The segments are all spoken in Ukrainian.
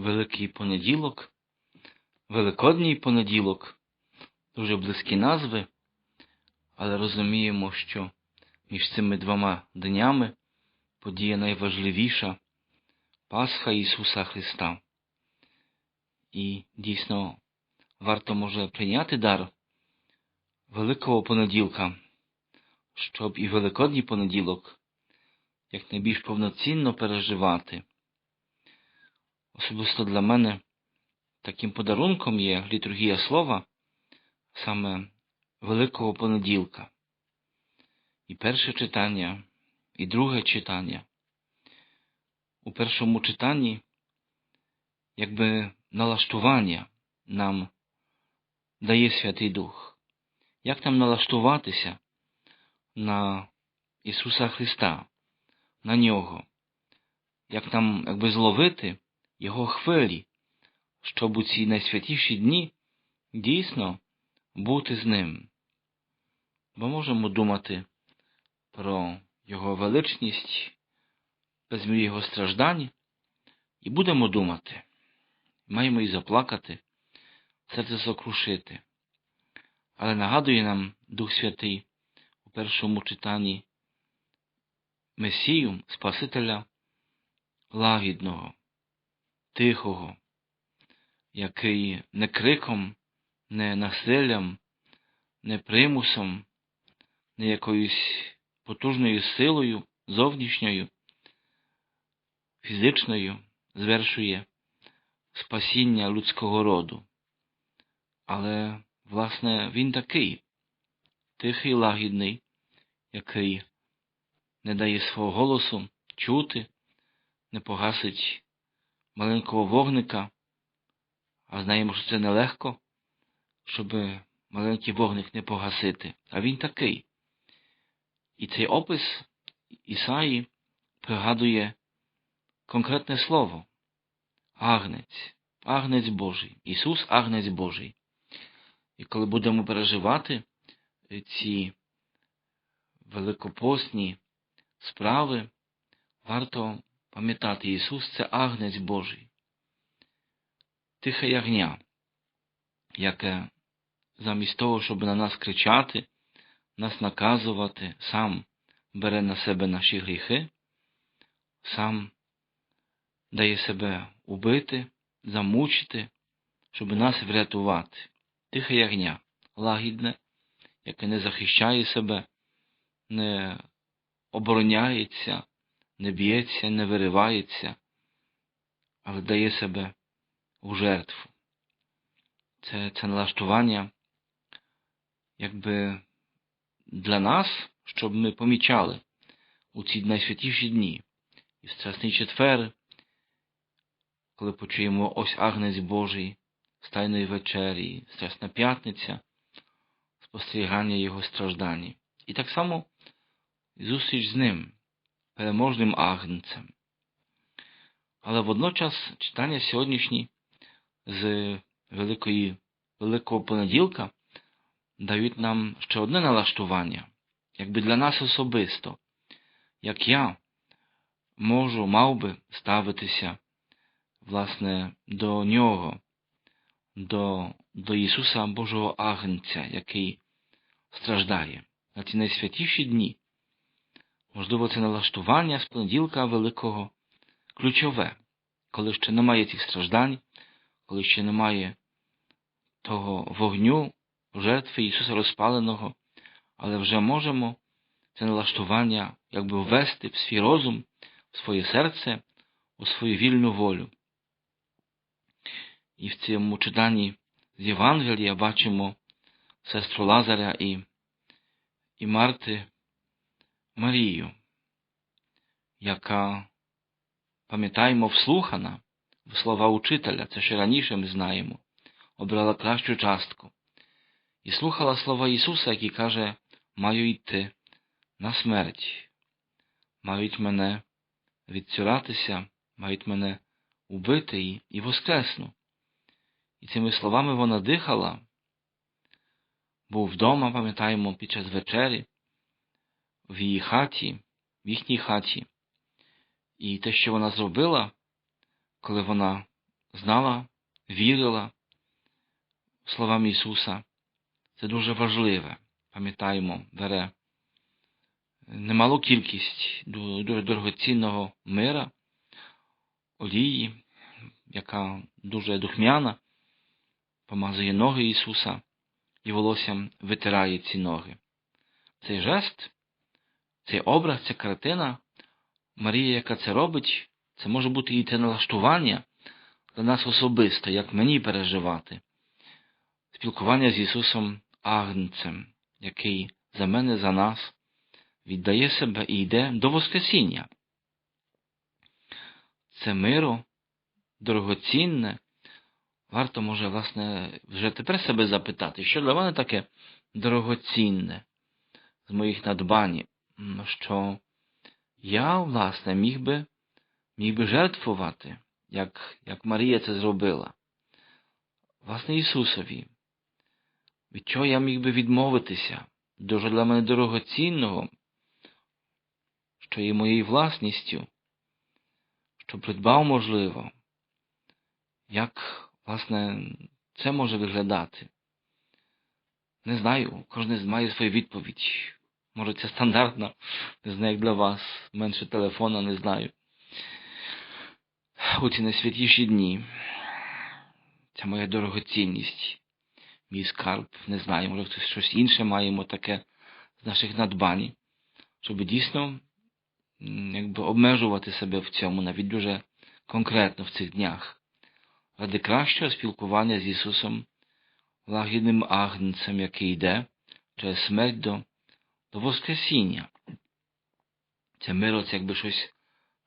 Великий понеділок, Великодній понеділок, дуже близькі назви, але розуміємо, що між цими двома днями подія найважливіша Пасха Ісуса Христа. І дійсно варто може прийняти дар Великого понеділка, щоб і Великодній понеділок якнайбільш повноцінно переживати. Особисто для мене таким подарунком є літургія слова саме Великого понеділка. І перше читання, і друге читання. У першому читанні якби налаштування нам дає Святий Дух. Як нам налаштуватися на Ісуса Христа, на Нього? Як нам якби зловити Його хвилі, щоб у ці найсвятіші дні дійсно бути з Ним? Бо можемо думати про Його величність, безмір Його страждань, і будемо думати, маємо і заплакати, серце сокрушити. Але нагадує нам Дух Святий у першому читанні Месію, Спасителя лагідного, тихого, який не криком, не насиллям, не примусом, не якоюсь потужною силою зовнішньою, фізичною звершує спасіння людського роду. Але, власне, він такий тихий, лагідний, який не дає свого голосу чути, не погасить маленького вогника, а знаємо, що це нелегко, щоб маленький вогник не погасити. А він такий. І цей опис Ісаї пригадує конкретне слово агнець, агнець Божий, Ісус агнець Божий. І коли будемо переживати ці великопосні справи, варто пам'ятати, Ісус це агнець Божий, тихе ягня, яке замість того, щоб на нас кричати, нас наказувати, сам бере на себе наші гріхи, сам дає себе убити, замучити, щоб нас врятувати. Тихе ягня, лагідне, яке не захищає себе, не обороняється, не б'ється, не виривається, але дає себе у жертву. Це, це налаштування, якби для нас, щоб ми помічали у ці найсвятіші дні, і в Страсний четвер, коли почуємо ось Агнець Божий, Стайної вечері, Страсна п'ятниця, спостерігання Його страждань. І так само зустріч з ним, переможним агнцем. Але водночас читання сьогоднішні з Великої, Великого понеділка дають нам ще одне налаштування, якби для нас особисто, як я можу, мав би ставитися, власне, до нього, до, до Ісуса Божого Агнця, який страждає на ці найсвятіші дні. Можливо, це налаштування з понеділка Великого ключове, коли ще немає цих страждань, коли ще немає того вогню, жертви Ісуса розпаленого, але вже можемо це налаштування якби ввести в свій розум, в своє серце, у свою вільну волю. І в цьому читанні з Євангелія бачимо сестру Лазаря і, і Марти Марію, яка, пам'ятаємо, вслухана в слова учителя, це ще раніше ми знаємо, обрала кращу частку, і слухала слова Ісуса, який каже, маю йти на смерть, мають мене відцюратися, мають мене убити і воскресну. І цими словами вона дихала, був вдома, пам'ятаємо, під час вечері, в її хаті, в їхній хаті. І те, що вона зробила, коли вона знала, вірила словам Ісуса. Це дуже важливе. Пам'ятаємо, бере немалу кількість дуже дорогоцінного мира, олії, яка дуже духмяна, помазує ноги Ісуса і волоссям витирає ці ноги. Цей жест, цей образ, ця картина, Марія, яка це робить, це може бути і те налаштування для нас особисто, як мені переживати. Спілкування з Ісусом Агнцем, який за мене, за нас віддає себе і йде до Воскресіння. Це миро дорогоцінне. Варто, може, власне, вже тепер себе запитати, що для мене таке дорогоцінне з моїх надбань, що я, власне, міг би міг би жертвувати, як як Марія це зробила. Власне, Ісусові. Від чого я міг би відмовитися? Дуже для мене дорогоцінного, що є моєю власністю, що придбав можливо, як, власне, це може виглядати. Не знаю, кожен має свою відповідь. Може, це стандартно, не знаю, як для вас, менше телефона, не знаю. У ці найсвятіші дні. Це моя дорогоцінність, мій скарб, не знаю, може хтось щось інше маємо таке з наших надбань, щоб дійсно якби обмежувати себе в цьому, навіть дуже конкретно в цих днях, ради кращого спілкування з Ісусом, лагідним агнцем, який йде через смерть до Воскресіння. Це миро, це якби щось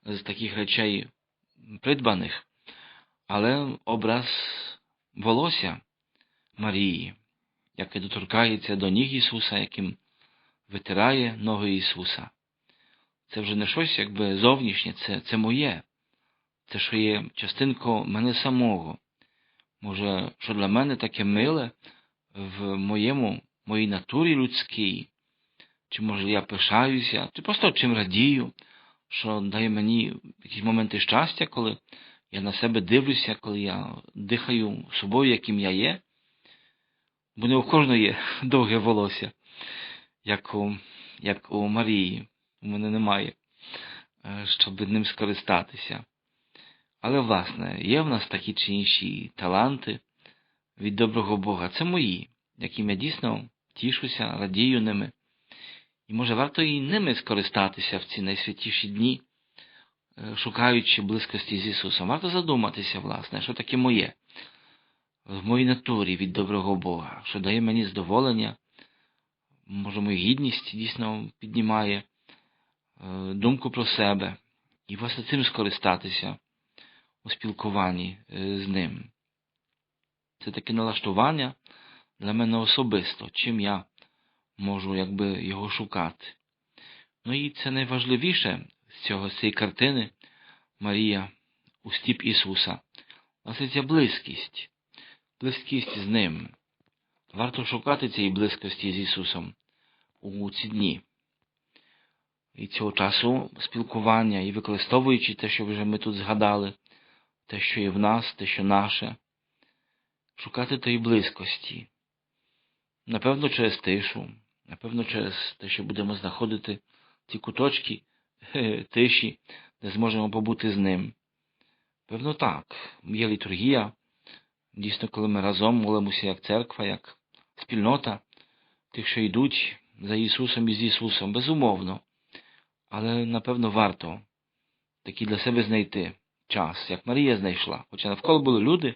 з таких речей придбаних, але образ волосся Марії, яке доторкається до ніг Ісуса, яким витирає ноги Ісуса. Це вже не щось якби зовнішнє, це це моє, це що є частинко мене самого. Може, що для мене таке миле в моєму, моїй натурі людській, чи може я пишаюся, чи просто чим радію, що дає мені якісь моменти щастя, коли я на себе дивлюся, коли я дихаю собою, яким я є. Бо не у кожного є довге волосся, як у, як у Марії у мене немає, е, щоб ним скористатися. Але, власне, є в нас такі чи інші таланти від доброго Бога. Це мої, яким я дійсно тішуся, радію ними. І, може, варто і ними скористатися в ці найсвятіші дні, е, шукаючи близькості з Ісусом. Варто задуматися, власне, що таке моє, в моїй натурі від доброго Бога, що дає мені задоволення, може, мою гідність дійсно піднімає, Е, думку про себе і власне цим скористатися у спілкуванні е, з ним. Це таке налаштування для мене особисто, чим я можу якби його шукати. Ну і це найважливіше з цього з цієї картини Марія у стіп Ісуса. Власне, ця близькість, близькість з Ним. Варто шукати цієї близькості з Ісусом у ці дні і цього часу спілкування, і використовуючи те, що вже ми тут згадали, те, що є в нас, те, що наше, шукати тої близькості. Напевно, через тишу, напевно, через те, що будемо знаходити ці куточки тиші, де зможемо побути з ним. Певно, так. Є літургія. Дійсно, коли ми разом молимося як церква, як спільнота тих, що йдуть за Ісусом і з Ісусом, безумовно але напевно варто такий для себе знайти час, як Марія знайшла. Хоча навколо були люди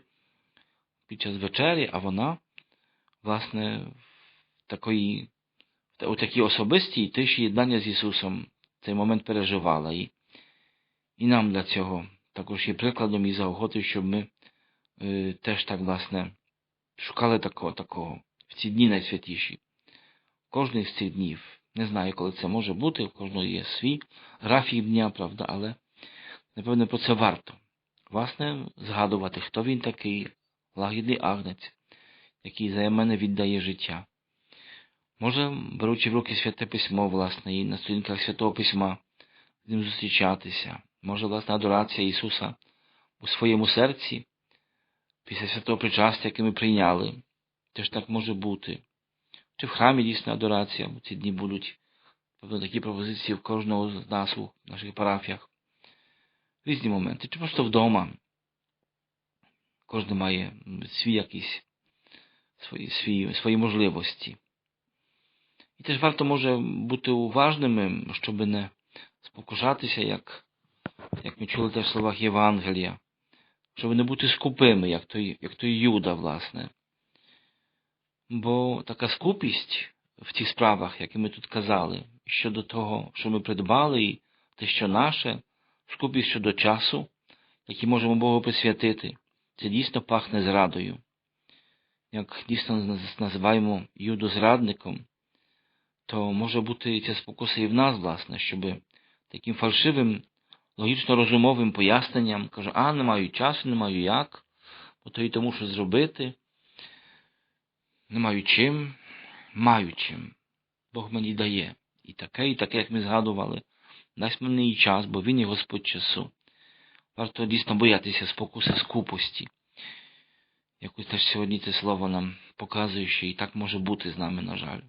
під час вечері, а вона, власне, в такої, у такій особистій тиші єднання з Ісусом цей момент переживала. І і нам для цього також є прикладом і заохотою, щоб ми е, теж так, власне, шукали такого, такого в ці дні найсвятіші. Кожний з цих днів. Не знаю, коли це може бути, у кожного є свій графік дня, правда, але напевно про це варто. Власне, згадувати, хто він такий, лагідний агнець, який за мене віддає життя. Може, беручи в руки святе письмо, власне, і на сторінках Святого Письма з ним зустрічатися, може, власне, адорація Ісуса у своєму серці після святого причастя, яке ми прийняли. Теж так може бути. Чи в храмі дійсна адорація, бо ці дні будуть, певно, такі пропозиції в кожного з нас у наших парафіях. Різні моменти, чи просто вдома. Кожен має свій якийсь свої, свої, свої можливості. І теж варто може бути уважними, щоб не спокушатися, як, як ми чули теж в словах Євангелія, щоб не бути скупими, як той, як той Юда, власне. Бо така скупість в тих справах, які ми тут казали, щодо того, що ми придбали, і те, що наше, скупість щодо часу, який можемо Богу присвятити, це дійсно пахне зрадою. Як дійсно називаємо Юду зрадником, то може бути ця спокуса і в нас, власне, щоб таким фальшивим, логічно-розумовим поясненням каже, а, не маю часу, не маю як, бо то і тому, що зробити. Не маю чим, маю чим. Бог мені дає. І таке, і таке, як ми згадували, дасть мені і час, бо він є Господь часу. Варто дійсно боятися спокуси скупості. Якось теж сьогодні це слово нам показує, що і так може бути з нами, на жаль.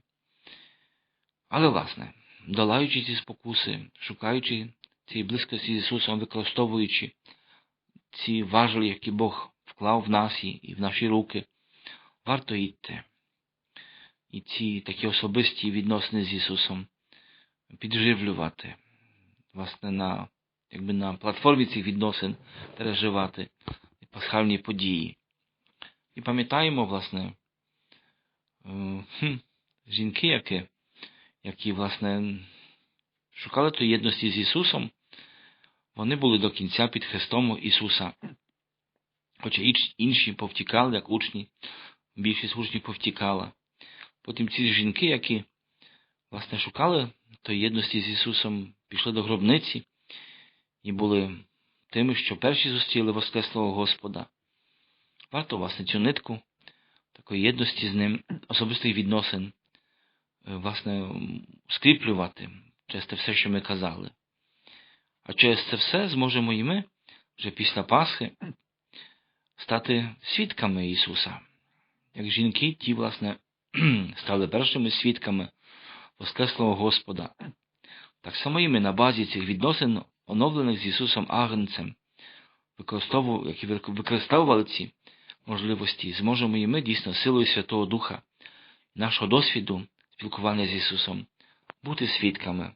Але, власне, долаючи ці спокуси, шукаючи цієї близькості з Ісусом, використовуючи ці важелі, які Бог вклав в нас і в наші руки, варто йти. І ці такі особисті відносини з Ісусом підживлювати, власне, на, якби на платформі цих відносин переживати пасхальні події. І пам'ятаємо, власне, хм, жінки, які, які, власне, шукали тої єдності з Ісусом, вони були до кінця під Христом Ісуса. Хоча інші повтікали, як учні, більшість учнів повтікала. Потім ці жінки, які, власне, шукали тої єдності з Ісусом, пішли до гробниці і були тими, що перші зустріли Воскреслого Господа. Варто, власне, цю нитку такої єдності з ним, особистих відносин, власне, скріплювати через те все, що ми казали. А через це все зможемо і ми вже після Пасхи стати свідками Ісуса. Як жінки, ті, власне, стали першими свідками Воскреслого Господа. Так само і ми на базі цих відносин, оновлених з Ісусом Агнцем, які використовували ці можливості, зможемо і ми дійсно силою Святого Духа, нашого досвіду спілкування з Ісусом, бути свідками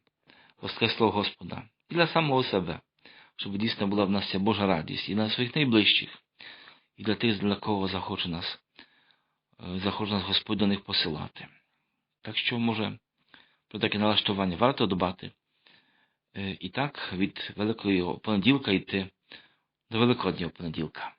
Воскреслого Господа і для самого себе, щоб дійсно була в нас ця Божа радість і для своїх найближчих, і для тих, для кого захоче нас захоче нас Господь до них посилати. Так що, може, про таке налаштування варто дбати. І так від Великого понеділка йти до Великоднього понеділка.